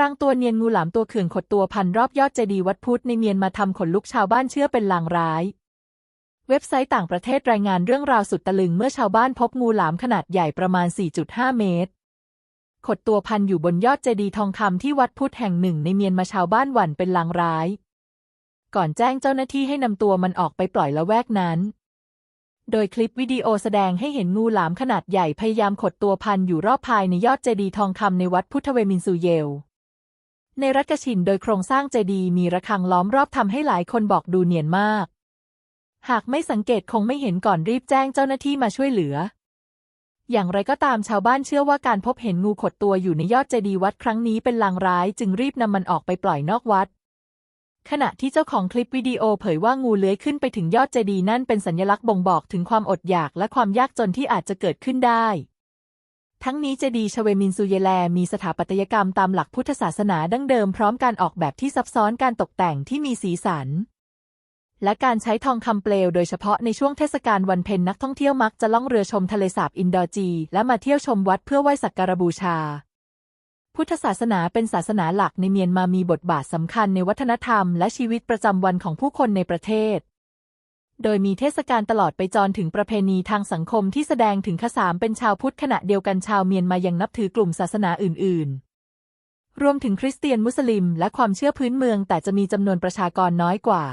รางตัวเนียนงูหลามตัวเขื่องขดตัวพันรอบยอดเจดีย์วัดพุทธในเมียนมาทำขนลุกชาวบ้านเชื่อเป็นลางร้าย เว็บไซต์ต่างประเทศรายงานเรื่องราวสุดตะลึงเมื่อชาวบ้านพบงูหลามขนาดใหญ่ประมาณ 4.5 เมตร ขดตัวพันอยู่บนยอดเจดีย์ทองคำที่วัดพุทธแห่งหนึ่งในเมียนมาชาวบ้านหวั่นเป็นลางร้าย ก่อนแจ้งเจ้าหน้าที่ให้นำตัวมันออกไปปล่อยละแวกนั้นโดยคลิปวิดีโอแสดงให้เห็นงูหลามขนาดใหญ่พยายามขดตัวพันอยู่รอบภายในยอดเจดีย์ทองคำในวัดพุทธเวมินซูเยล ในรัฐกชินโดยโครงสร้างเจดีย์มีระฆังล้อมรอบทำให้หลายคนบอกดูเนียนมาก หากไม่สังเกตคงไม่เห็นก่อนรีบแจ้งเจ้าหน้าที่มาช่วยเหลือ อย่างไรก็ตามชาวบ้านเชื่อว่าการพบเห็นงูขดตัวอยู่ในยอดเจดีย์วัดครั้งนี้เป็นลางร้ายจึงรีบนำมันออกไปปล่อยนอกวัด ขณะที่เจ้าของคลิปวิดีโอเผยว่างูเลื้อยขึ้นไปถึงยอดเจดีย์นั่นเป็นสัญลักษณ์บ่งบอกถึงความอดอยากและความยากจนที่อาจจะเกิดขึ้นได้ ทั้งนี้เจดีย์ชเวมินซูเยแล มีสถาปัตยกรรมตามหลักพุทธศาสนาดั้งเดิมพร้อมการออกแบบที่ซับซ้อนการตกแต่งที่มีสีสัน และการใช้ทองคำเปลวโดยเฉพาะในช่วงเทศกาลวันเพ็ญนักท่องเที่ยวมักจะล่องเรือชมทะเลสาบอินดอร์จี และมาเที่ยวชมวัดเพื่อไหว้สักการบูชา พุทธศาสนาเป็นศาสนาหลักในเมียนมามีบทบาทสำคัญในวัฒนธรรมและชีวิตประจำวันของผู้คนในประเทศ โดยมีเทศกาลตลอดไปจนถึงประเพณีทางสังคมที่แสดงถึงขสามเป็นชาวพุทธขณะเดียวกันชาวเมียนมายังนับถือกลุ่มศาสนาอื่น ๆ รวมถึงคริสเตียนมุสลิม และความเชื่อพื้นเมืองแต่จะมีจำนวนประชากรน้อยกว่า